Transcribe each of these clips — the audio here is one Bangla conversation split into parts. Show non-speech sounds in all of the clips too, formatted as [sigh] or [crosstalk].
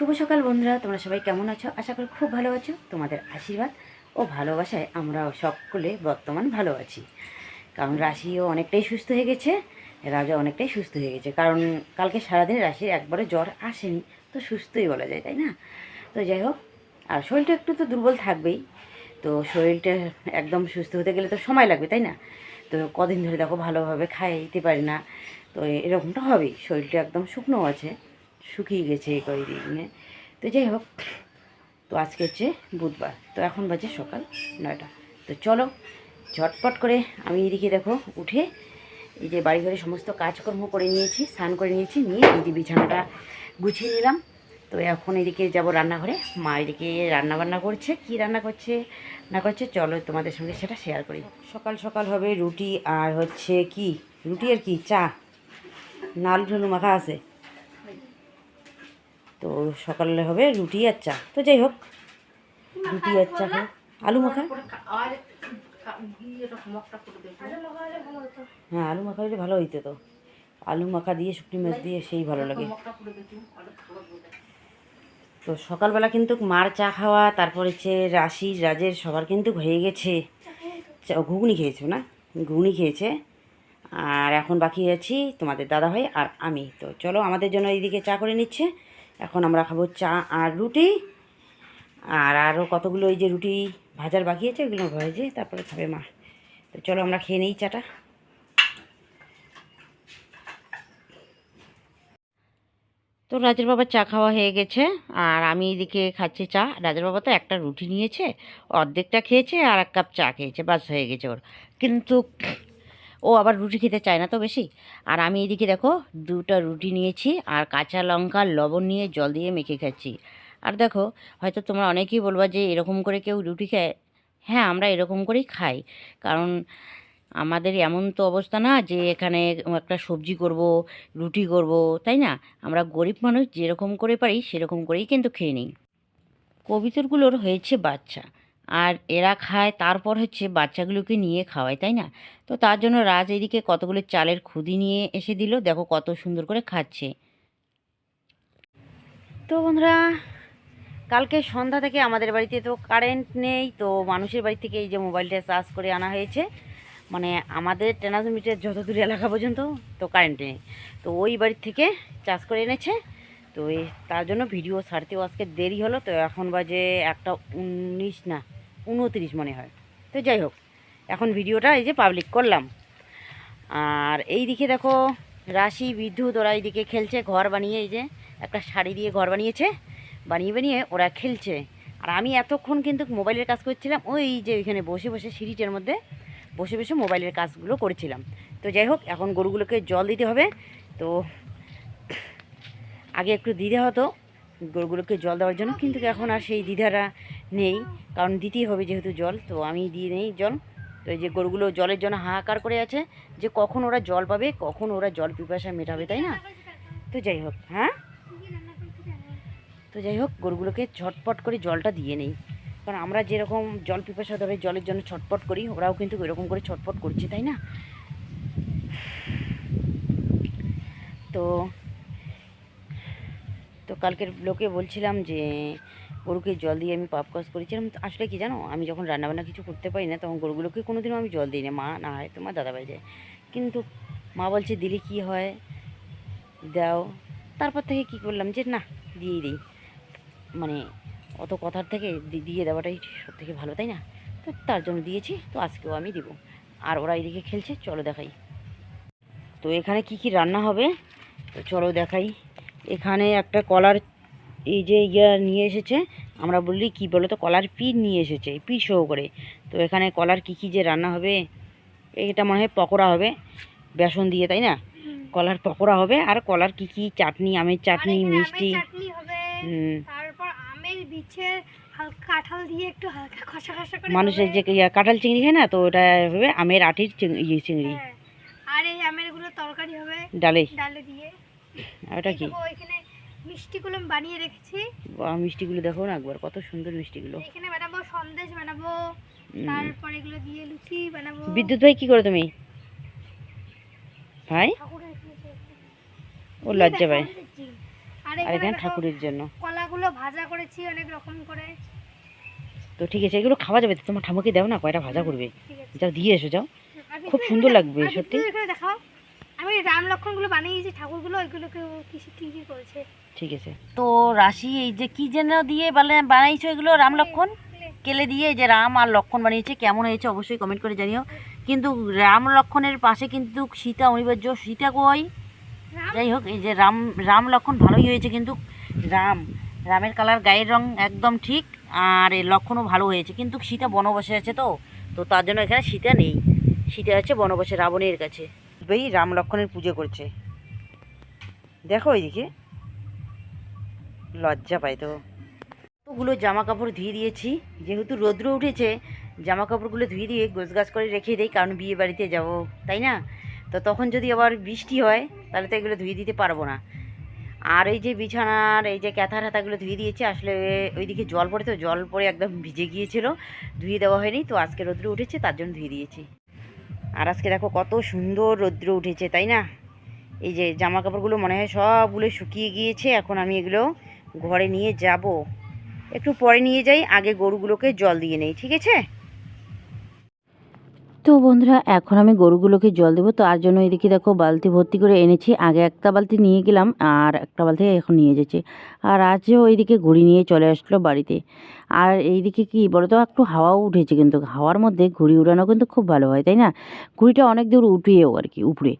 শুভ সকাল বন্ধুরা, তোমরা সবাই কেমন আছো? আশা করি খুব ভালো আছো। তোমাদের আশীর্বাদ ও ভালোবাসায় আমরা সকলে বর্তমান ভালো আছি। কারণ রাশিও অনেকটাই সুস্থ হয়ে গেছে রাজা অনেকটাই সুস্থ হয়ে গেছে। কারণ কালকে সারাদিন রাশির একবারে জ্বর আসেনি, তো সুস্থই বলা যায়, তাই না? তো যাই হোক, আর শরীরটা একটু তো দুর্বল থাকবেই। তো শরীরটা একদম সুস্থ হতে গেলে তো সময় লাগবে, তাই না? তো কদিন ধরে দেখো ভালোভাবে খাইতে পারি না, তো এরকমটা হবেই। শরীরটা একদম শুকনো আছে। শুকিয়ে গেছে এই কয়েকদিনে তো যাই হোক, তো আজকে হচ্ছে বুধবার। তো এখন বাজে সকাল নয়টা। তো চলো, ঝটপট করে আমি এদিকে দেখো, উঠে এই যে বাড়ি ঘরে সমস্ত কাজকর্ম করে নিয়েছি, স্নান করে নিয়েছি, নিয়ে যে বিছানাটা গুছিয়ে নিলাম। তো এখন এদিকে যাব রান্নাঘরে। মা এদিকে রান্না বান্না করছে। কি রান্না করছে না করছে, চলো তোমাদের সঙ্গে সেটা শেয়ার করি। সকাল সকাল হবে রুটি আর হচ্ছে কি? রুটি আর কি? চা। নাল ঢুলু মাখা আছে। তো সকালে হবে রুটি আর চা। তো যাই হোক, রুটি আর চা আলু মাখা? হ্যাঁ আলু মাখা হলে ভালো হইতো তো। আলু মাখা দিয়ে, শুকনো মাছ দিয়ে সেই ভালো লাগে। তো সকালবেলা কিন্তু মার চা খাওয়া, তারপর হচ্ছে রাশি, রাজের সবার কিন্তু হয়ে গেছে। ঘুগনি খেয়েছো না? ঘুগনি খেয়েছে। আর এখন বাকি আছি তোমাদের দাদাভাই আর আমি। তো চলো, আমাদের জন্য এইদিকে চা করে নিচ্ছে। এখন আমরা খাব চা আর রুটি। আর আরও কতগুলো এই যে রুটি ভাজার বাকি আছে, ওগুলো ভেজে তারপরে খাবে মা। তো চলো আমরা খেয়ে নিই চাটা। তো রাজের বাবার চা খাওয়া হয়ে গেছে, আর আমি এদিকে খাচ্ছি চা। রাজের বাবা তো একটা রুটি নিয়েছে, অর্ধেকটা খেয়েছে আর এক কাপ চা খেয়েছে, বাস হয়ে গেছে ওর। কিন্তু ও আবার রুটি খেতে চায় না তো বেশি। আর আমি এদিকে দেখো, দুটো রুটি নিয়েছি আর কাঁচা লঙ্কা, লবণ নিয়ে জল দিয়ে মেখে খাচ্ছি। আর দেখো, হয়তো তোমরা অনেকেই বলবা যে এরকম করে কেউ রুটি খায়। হ্যাঁ আমরা এরকম করেই খাই। কারণ আমাদের এমন তো অবস্থা না যে এখানে একটা সবজি করব, রুটি করব, তাই না? আমরা গরিব মানুষ যেরকম করে পারি সেরকম করেই কিন্তু খেয়ে নিই। কবিতরগুলোর হয়েছে বাচ্চা। আর এরা খায়, তারপর হচ্ছে বাচ্চাগুলোকে নিয়ে খাওয়ায়, তাই না? তো তার জন্য রাজ এদিকে কতগুলো চালের খুদি নিয়ে এসে দিল, দেখো কত সুন্দর করে খাচ্ছে। তো বন্ধুরা, কালকে সন্ধ্যা থেকে আমাদের বাড়িতে তো কারেন্ট নেই, তো মানুষের বাড়ি থেকে এই যে মোবাইলটা চার্জ করে আনা হয়েছে। মানে আমাদের ট্রান্সমিটার যত দূর এলাকা পর্যন্ত তো কারেন্ট নেই। তো ওই বাড়ি থেকে চার্জ করে এনেছে। তো তার জন্য ভিডিও ছাড়তেও আজকে দেরি হলো, তো এখন বাজে একটা উনিশ না উনত্রিশ মনে হয়। তো যাই হোক, এখন ভিডিওটা এই যে পাবলিক করলাম। আর এই দিকে দেখো, রাশি বিদ্যুৎ ওরা এইদিকে খেলছে, ঘর বানিয়ে এই যে একটা শাড়ি দিয়ে ঘর বানিয়েছে। বানিয়ে বানিয়ে ওরা খেলছে। আর আমি এতক্ষণ কিন্তু মোবাইলের কাজ করছিলাম, ওই যে ওইখানে বসে বসে সিঁড়িটার মধ্যে বসে বসে মোবাইলের কাজগুলো করেছিলাম। তো যাই হোক, এখন গরুগুলোকে জল দিতে হবে। তো আগে একটু দিতে হতো। গরুগুলোকে জল দেওয়ার জন্য, কিন্তু এখন আর সেই দ্বিধারা নেই, কারণ দিতেই হবে যেহেতু জল, তো আমি দিয়ে নেই জল। তো এই যে গরুগুলো জলের জন্য হাহাকার করে আছে, যে কখন ওরা জল পাবে, কখন ওরা জল পিপাসা মেটাবে, তাই না? তো যাই হোক হ্যাঁ? তো যাই হোক, গরুগুলোকে ছটপট করে জলটা দিয়ে নেই। কারণ আমরা যেরকম জল পিপাসা ধরে জলের জন্য ছটপট করি, ওরাও কিন্তু এরকম করে ছটপট করছে, তাই না? তো তো কালকের লোকে বলছিলাম যে, গরুকে জল দিয়ে আমি পাপ কাজ করেছিলাম আসলে কি জানো, আমি যখন রান্নাবান্না কিছু করতে পারি না, তখন গরুগুলোকে কোনোদিনও আমি জল দিই না। মা না হয় তোমার দাদাভাই দেয়। কিন্তু মা বলছে, দিলে কি হয়? দাও। তারপর থেকে কি করলাম যে, না, দিয়ে দিই। মানে অত কথার থেকে দিয়ে দেওয়াটাই সব থেকে ভালো, তাই না? তো তার জন্য দিয়েছি, তো আজকেও আমি দিব। আর ওরা এদিকে খেলছে, চলো দেখাই। তো এখানে কি কি রান্না হবে? তো চলো দেখাই। এখানে একটা কলার এই যে ইয়া নিয়ে এসেছে আমরা বললি কি বলো তো কলার পিঠ নিয়ে এসেছে পিঠ সহ করে। তো এখানে কলার কি কি যে রান্না হবে এটা মনে হয় পকোড়া হবে বেসন দিয়ে তাই না? কলার পকোড়া হবে আর কলার কি কি চাটনি আমের চাটনি মিষ্টি। মানুষের যে ইয়া কাঁঠাল চিংড়ি খায় না তো ওটা হবে আমের আটির ইয়ে চিংড়ি। হ্যাঁ। আর এই আমেরগুলো তরকারি হবে ডালে। ডালে দিয়ে। ওটা কি? এখানে মিষ্টিগুলো বানিয়ে রেখেছি। বাহ, মিষ্টিগুলো দেখো না একবার কত সুন্দর মিষ্টিগুলো। এখানে বানাবো সন্দেশ বানাবো তারপর এগুলো দিয়ে লুচি বানাবো। বিদ্যুৎ ভাই কি করো তুমি? ভাই? ঠাকুরের ও লজ্জা ভাই। আর এখানে ঠাকুরের জন্য। কলাগুলো ভাজা করেছি অনেক রকম করে। তো ঠিক আছে এগুলো খাওয়া যাবে তোমার ঠামুকে দাও না কয়টা ভাজা করবে। যাও দিয়ে এসো যাও। খুব সুন্দর লাগবে, সত্যি। দেখাও। আমি রাম লক্ষণগুলো বানিয়েছি ঠাকুরগুলো ওইগুলোকে ও কি কি কি করেছে। ঠিক আছে। তো রাশি এই যে কি যেন দিয়ে বানা- বানাইছো এগুলো রাম লক্ষণ? কেলে দিয়ে এই যে রাম আর লক্ষণ বানিয়েছে কেমন হয়েছে অবশ্যই কমেন্ট করে জানিও। কিন্তু রাম লক্ষণের পাশে কিন্তু সীতা অনিবার্য। সীতা কই? যাই হোক এই যে রাম রাম লক্ষণ ভালোই হয়েছে কিন্তু রাম। রামের কালার গায়ের রং একদম ঠিক আর লক্ষণও ভালো হয়েছে। কিন্তু সীতা বনবাসে আছে তো তো তার জন্য এখানে সীতা নেই। সীতা আছে বনবাসে রাবণের কাছে। এই রাম লক্ষণের পুজো করছে। দেখো এইদিকে লজ্জা পাই তো। ওগুলো জামা কাপড় ধুয়ে দিয়েছি, যেহেতু রৌদ্র উঠেছে জামা কাপড়গুলো ধুয়ে দিয়ে গোছগাছ করে রেখে দিই, কারণ বিয়ে বাড়িতে যাব, তাই না? তো তখন যদি আবার বৃষ্টি হয়, তাহলে তো এগুলো ধুয়ে দিতে পারব না। আর এই যে বিছানার, এই যে ক্যাথা ট্যাথাগুলো ধুয়ে দিয়েছি, আসলে ওইদিকে জল পড়ে তো, জল পড়ে একদম ভিজে গিয়েছিল, ধুয়ে দেওয়া হয়নি, তো আজকে রৌদ্র উঠেছে, তার জন্য ধুয়ে দিয়েছি। আর আজকে দেখো কত সুন্দর রৌদ্র উঠেছে, তাই না? এই যে জামা কাপড়গুলো মনে হয় সবগুলো শুকিয়ে গিয়েছে, এখন আমি এগুলো ঘরে নিয়ে যাব। একটু পরে নিয়ে যাই, আগে গরুগুলোকে জল দিয়ে নেই, ঠিক আছে? তো বন্ধুরা, এখন আমি গরুগুলোকে জল দেবো, তো আর জন্য এদিকে দেখো বালতি ভর্তি করে এনেছি। আগে একটা বালতি নিয়ে গেলাম, আর একটা বালতি এখন নিয়ে যাচ্ছে। আর আজও ওইদিকে ঘুড়ি নিয়ে চলে আসলো বাড়িতে। আর এইদিকে কি বলো তো একটু হাওয়াও উঠেছে কিন্তু, হাওয়ার মধ্যে ঘুড়ি উড়ানো কিন্তু খুব ভালো হয়, তাই না? ঘুড়িটা অনেক দূর উঠিয়েও আর কি উপরে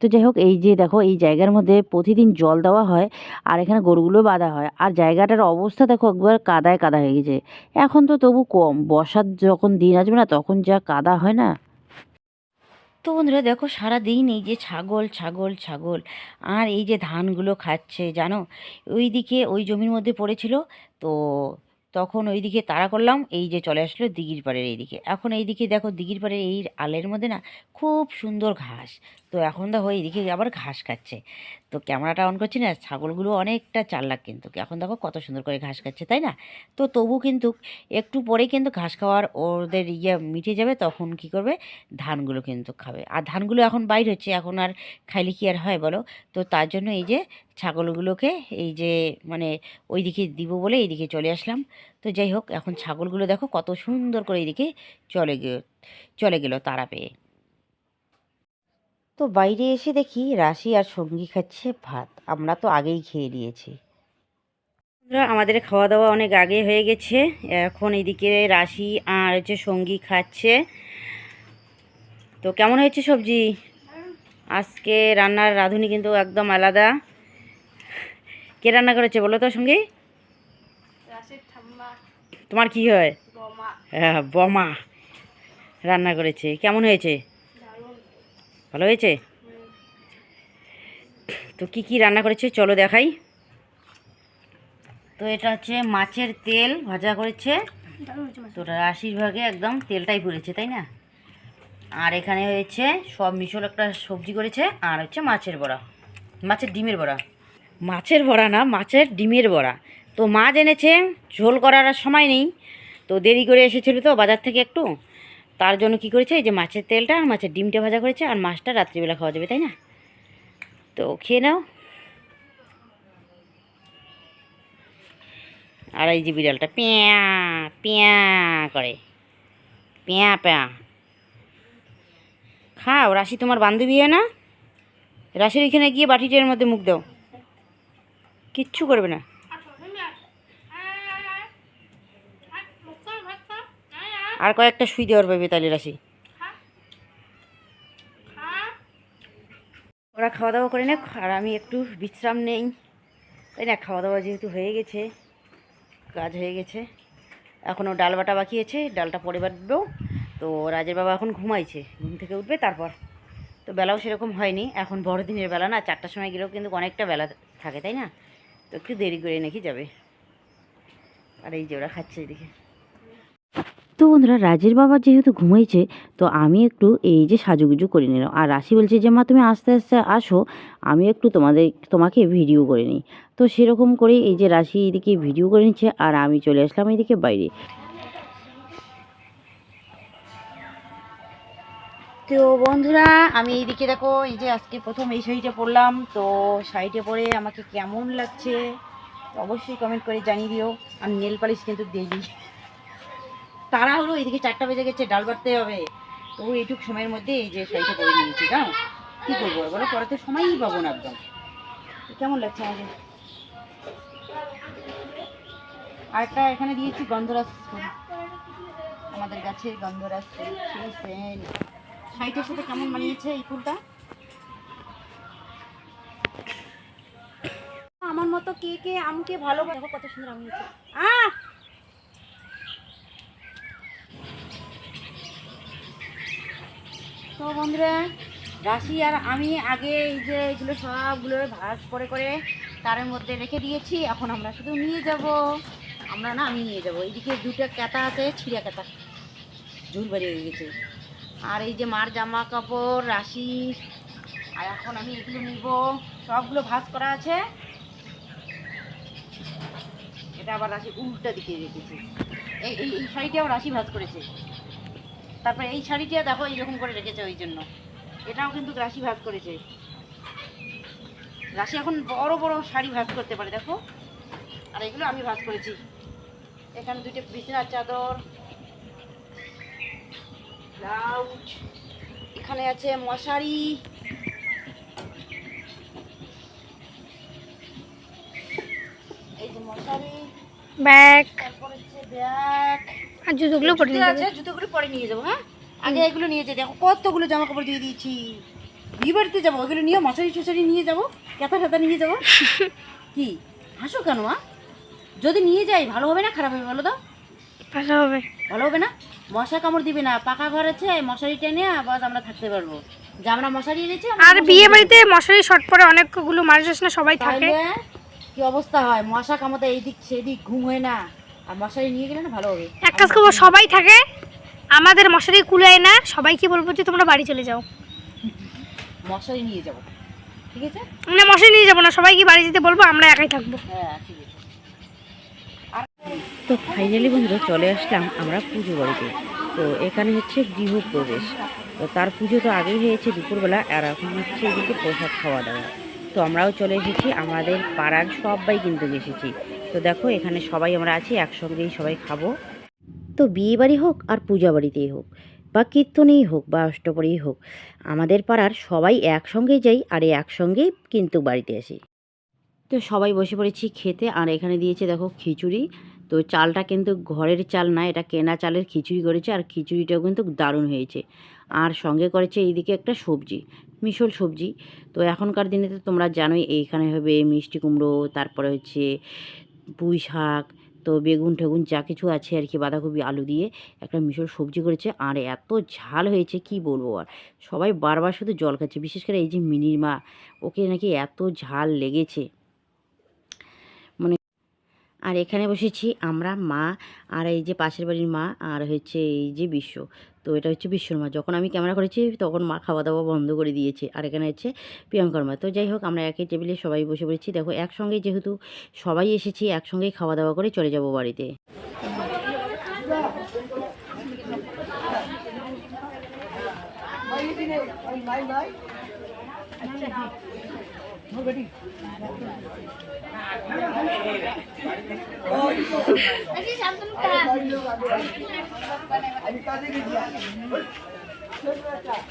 তো যাই হোক, এই যে দেখো, এই জায়গার মধ্যে প্রতিদিন জল দেওয়া হয় আর এখানে গরুগুলো বাঁধা হয়। আর জায়গাটার অবস্থা দেখো, একবার কাদায় কাদা হয়ে গেছে। এখন তো তবু কম, বর্ষার যখন দিন আসবে না, তখন যা কাদা হয় না। তো বন্ধুরা, দেখো, সারাদিন এই যে ছাগল ছাগল ছাগল, আর এই যে ধানগুলো খাচ্ছে, জানো? ওই দিকে ওই জমির মধ্যে পড়েছিল, তো তখন ওই দিকে তাড়া করলাম, এই যে চলে আসলো দিঘির পাড়ের এই দিকে এখন এইদিকে দেখো দিঘির পাড়ের এই আলের মধ্যে না খুব সুন্দর ঘাস। তো এখন দেখো এইদিকে আবার ঘাস খাচ্ছে। তো ক্যামেরাটা অন করছি না, ছাগলগুলো অনেকটা চালাক কিন্তু। এখন দেখো কত সুন্দর করে ঘাস খাচ্ছে, তাই না? তো তবু কিন্তু একটু পরেই কিন্তু ঘাস খাওয়ার ওদের ইয়ে মিটে যাবে, তখন কি করবে? ধানগুলো কিন্তু খাবে। আর ধানগুলো এখন বাইর হচ্ছে, এখন আর খাইলে কি আর হয় বলো? তো তার জন্য এই যে ছাগলগুলোকে এই যে মানে ওইদিকে দিব বলে এইদিকে চলে আসলাম। তো যাই হোক, এখন ছাগলগুলো দেখো কত সুন্দর করে এইদিকে চলে গে, চলে গেল তারা পেয়ে। তো বাইরে এসে দেখি রাশি আর সঙ্গী খাচ্ছে ভাত। আমরা তো আগেই খেয়ে নিয়েছি। আমাদের খাওয়া দাওয়া অনেক আগে হয়ে গেছে। এখন এদিকে রাশি আর হচ্ছে সঙ্গী খাচ্ছে। তো কেমন হয়েছে সবজি? আজকে রান্নার রাঁধুনি কিন্তু একদম আলাদা। কে রান্না করেছে বলো তো সঙ্গী? তোমার কি হয়? বমা। হ্যাঁ বমা রান্না করেছে। কেমন হয়েছে? ভালো হয়েছে? তো কি কি রান্না করেছে? চলো দেখাই। তো এটা হচ্ছে মাছের তেল ভাজা করেছে। তো রাশির ভাগে একদম তেলটাই পুড়েছে, তাই না? আর এখানে হয়েছে সব মিশল একটা সবজি করেছে, আর হচ্ছে মাছের বড়া। মাছের ডিমের বড়া। মাছের বড়া না, মাছের ডিমের বড়া। তো মাছ এনেছে ঝোল করার সময় নেই। তো দেরি করে এসেছিল তো বাজার থেকে একটু। তার জন্য কি করেছে? এই যে মাছের তেলটা আর মাছের ডিমটা ভাজা করেছে আর মাছটা রাত্রিবেলা খাওয়া যাবে, তাই না? তো খেয়ে নাও। আর এই যে বিড়ালটা, পেঁয়া পেঁয়া করে। পেঁয়া পেঁয়া। খাও, রাশি তোমার বান্ধবী না? রাশির এখানে গিয়ে বাটিটার মধ্যে মুখ দাও। কিচ্ছু করবে না আচ্ছা, তুমি আস। আয়, আয়, আয়, আয়। আয়, মুখ কর, ভাত খা। আয়, আয়, আর কয়েকটা শুই দেওয়ার পাবে তাহলে, রাশি। ওরা খাওয়া দাওয়া করে নেক, আর আমি একটু বিশ্রাম নেই। তাই না খাওয়া দাওয়া যেহেতু হয়ে গেছে, কাজ হয়ে গেছে। এখনও ডাল বাটা বাকি আছে, ডালটা পরে বাটবেও তো রাজের বাবা এখন ঘুমাইছে, ঘুম থেকে উঠবে তারপর। তো বেলাও সেরকম হয়নি, এখন বড়দিনের বেলা না, চারটার সময় গেলেও কিন্তু অনেকটা বেলা থাকে, তাই না? তো একটু দেরি করে নাকি যাবে। আর এই যে ওরা খাচ্ছে এদিকে। তো বন্ধুরা, রাজের বাবা যেহেতু ঘুমাইছে, তো আমি একটু এই যে সাজুগুজু করে নিলাম। আর রাশি বলছে যে, মা, তুমি আস্তে আস্তে আসো, আমি একটু তোমাদের, তোমাকে ভিডিও করে নিই। তো সেরকম করে এই যে রাশি এদিকে ভিডিও করে নিচ্ছে, আর আমি চলে আসলাম এদিকে বাইরে। তো বন্ধুরা, আমি এইদিকে দেখো, এই যে আজকে প্রথম এই শাড়িটা পরলাম। তো শাড়িটা পরে আমাকে কেমন লাগছে, অবশ্যই কমেন্ট করে জানিয়ে দিও। আর নেল পালিশ কিন্তু দিই তারা হলো এদিকে চারটা বেজে গেছে ডাল বাড়তে হবে। তবু এইটুক সময়ের মধ্যে এই যে শাড়িটা পরে নিয়েছি জানো? কী করব বলো পরে তো সময়ই পাবো না একদম। কেমন লাগছে আমাকে? আরেকটা এখানে দিয়েছি গন্ধরাজ ফুল। আমাদের গাছের গন্ধরাজ ফুল সেই সেন্ট। শাড়িটার সাথে কেমন মানিয়েছে এই ফুলটা? আমার মতো কে কে আমকে ভালো কত সুন্দর আম আহ! তো বন্ধুরা, রাশি আর আমি আগে এই যে এগুলো সবগুলো ভাজ করে করে তারের মধ্যে রেখে দিয়েছি, এখন আমরা শুধু নিয়ে যাব। আমরা না, আমি নিয়ে যাব। এইদিকে দুটো ক্যাতা আছে, ছিঁড়া ক্যাতা। ঝুল বেরিয়ে গেছে। আর এই যে মার জামা কাপড়, রাশি, আর এখন আমি এগুলো নিব। সবগুলো ভাজ করা আছে। এটা আবার রাশি উল্টা দিকে রেখেছি। এই এই এই শাড়িটাও রাশি ভাজ করেছে। তারপরে এই শাড়িটা দেখো এইরকম করে রেখেছে ওই জন্য। এটাও কিন্তু রাশি ভাগ করেছে। রাশি এখন বড় বড় শাড়ি ভাজ করতে পারে দেখো। আর এগুলো আমি ভাজ করেছি। এখানে দুইটা বিছানার চাদর ব্লাউজ এখানে আছে মশারি। এই যে মশারি ব্যাগ। তারপর হচ্ছে ব্যাগ। আর জুতোগুলো পরে নিয়ে আছে জুতোগুলো পরে নিয়ে যাব হ্যাঁ? আগে এগুলো নিয়ে যাই দেখো কতগুলো জামা কাপড় দিয়ে দিয়েছি। বিয়ে বাড়িতে যাব ওগুলো নিয়ে মশারি টশারি নিয়ে যাব ঠেতা নিয়ে যাব। [laughs] কি? হাসো কেন মা? যদি নিয়ে যাই ভালো হবে না খারাপ হবে বলো তো। ভালো হবে। ভালো হবে না? মশা কামড় দিবে না পাকা ঘর আছে মশারি টেনে আবার আমরা থাকতে পারব। যে আমরা মশারি এনেছি আর বিয়ে বাড়িতে মশারি শর্ট পরে অনেকগুলো মানুষ আসে না সবাই থাকে। কি অবস্থা হয়? মশা কামড়ে এইদিক সেদিক ঘুম হয় না। আর মশারি নিয়ে গেলে না ভালো হবে। এক কাজ করব সবাই থাকে আমাদের মশারি কুলায় না সবাইকে বলব যে তোমরা বাড়ি চলে যাও। মশারি নিয়ে যাব। ঠিক আছে? মানে মশারি নিয়ে যাব না সবাইকে বাড়ি যেতে বলব আমরা একাই থাকব। হ্যাঁ ঠিক আছে। তো ফাইনালি বন্ধুরা চলে আসলাম আমরা পুজো বাড়িতে। তো এখানে হচ্ছে গৃহপ্রবেশ। তো তার পুজো তো আগেই হয়েছে দুপুরবেলা আর এখন হচ্ছে এদিকে প্রসাদ খাওয়া দাওয়া। তো আমরাও চলে এসেছি আমাদের পাড়ার সবাই কিন্তু এসেছি। তো দেখো এখানে সবাই আমরা আছি একসঙ্গেই সবাই খাব। তো বিয়ে বাড়ি হোক আর পূজা বাড়িতেই হোক বা কীর্তনেই হোক বা অষ্টপরেই হোক আমাদের পাড়ার সবাই একসঙ্গেই যাই আর একসঙ্গেই কিন্তু বাড়িতে আসি। তো সবাই বসে পড়েছি খেতে আর এখানে দিয়েছে দেখো খিচুড়ি। তো চালটা কিন্তু ঘরের চাল না এটা কেনা চালের খিচুড়ি করেছে আর খিচুড়িটাও কিন্তু দারুণ হয়েছে। আর সঙ্গে করেছে এইদিকে একটা সবজি মিশল সবজি। তো এখনকার দিনে তো তোমরা জানোই এইখানে হবে মিষ্টি কুমড়ো তারপরে হচ্ছে পুঁই শাক, তো বেগুন ঠেগুন যা কিছু আছে আর কি, বাঁধাকপি, আলু দিয়ে একটা মিশর সবজি করেছে। আর এত ঝাল হয়েছে, কি বলব আর? সবাই বারবার শুধু জল খাচ্ছে। বিশেষ করে এই যে মিনির মা ওকে নাকি এত ঝাল লেগেছে। আর এখানে বসেছি আমরা, মা আর এই যে পাশের বাড়ির মা আর হচ্ছে এই যে বিশ্ব। তো এটা হচ্ছে বিশ্বর মা। যখন আমি ক্যামেরা করেছি, তখন মা খাওয়া দাওয়া বন্ধ করে দিয়েছে। আর এখানে হচ্ছে প্রিয়ঙ্কার মা। তো যাই হোক, আমরা একই টেবিলে সবাই বসে পড়েছি। দেখো, একসঙ্গে যেহেতু সবাই এসেছি, একসঙ্গেই খাওয়া দাওয়া করে চলে যাব বাড়িতে।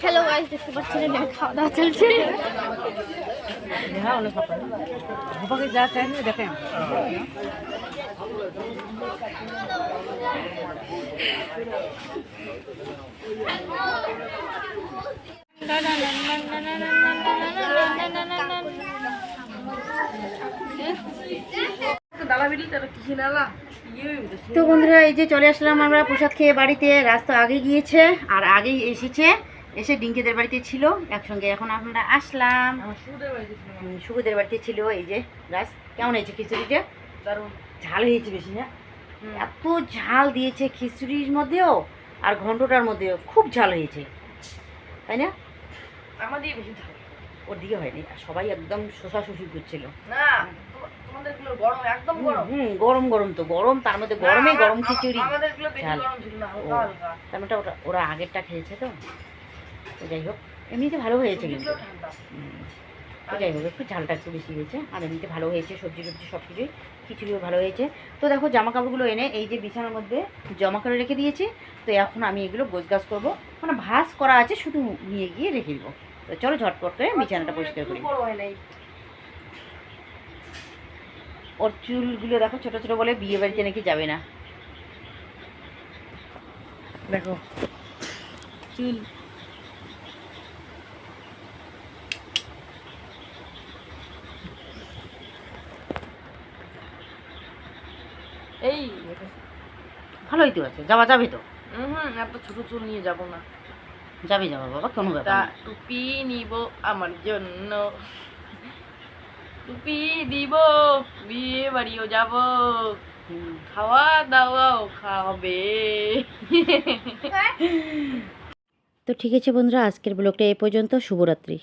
হ্যালো গাইস দেখতে পাচ্ছেন এখানে খাওয়া দাওয়া চলছে যা চাইনি দেখেন তো বন্ধুরা এই যে চলে আসলাম আমরা প্রসাদ খেয়ে বাড়িতে। রাস্তা আগে গিয়েছে আর আগেই এসেছে। এসে ডিঙ্কিদের বাড়িতে ছিল। একসঙ্গে এখন আমরা আসলাম। হুম, বাড়িতে ছিল এই যে। রাস কেমন হয়েছে খিচুড়িটা? ঝাল হয়েছে বেশি না? এত ঝাল দিয়েছে খিচুড়ির মধ্যেও আর ঘন্টটার মধ্যেও। খুব ঝাল হয়েছে। তাই না? আমাদের বেশি ঝাল। ওর দিকে হয়নি। সবাই একদম শোষা শোষি করছিল। না হুম গরম গরম তো। গরম তার মধ্যে গরমে গরম খিচুড়ি। তার মানে ওরা ওরা আগেরটা খেয়েছে তো। যাই হোক এমনিতে ভালো হয়েছে কিন্তু। যাই হোক একটু ঝালটা একটু বেশি হয়েছে। আর এমনিতে ভালো হয়েছে সবজি টবজি সব কিছুই। খিচুড়িও ভালো হয়েছে। তো দেখো জামা কাপড়গুলো এনে এই যে বিছানার মধ্যে জমা করে রেখে দিয়েছি। তো এখন আমি এগুলো গোছগাছ করব। মানে ভাস করা আছে শুধু নিয়ে গিয়ে রেখে দেবো। তো চলো ঝটপট করে বিছানাটা পরিষ্কার করি। ওর চুলগুলো দেখো ছোট ছোট বলে বিয়ে বাড়িতে নাকি যাবে না। দেখো। চুল। এই ভালোই তো আছে যাওয়া যাবে তো? হুম এত ছোট চুল নিয়ে যাব না। যাবে যাবে বাবা কোনো ব্যাপার না। টুপি নিব আমার জন্য। টুপি দিব বিয়ে বাড়িও যাব। খাওয়া দাওয়াও খাবে। তো ঠিক আছে বন্ধুরা আজকের ব্লগটা এ পর্যন্ত। শুভরাত্রি।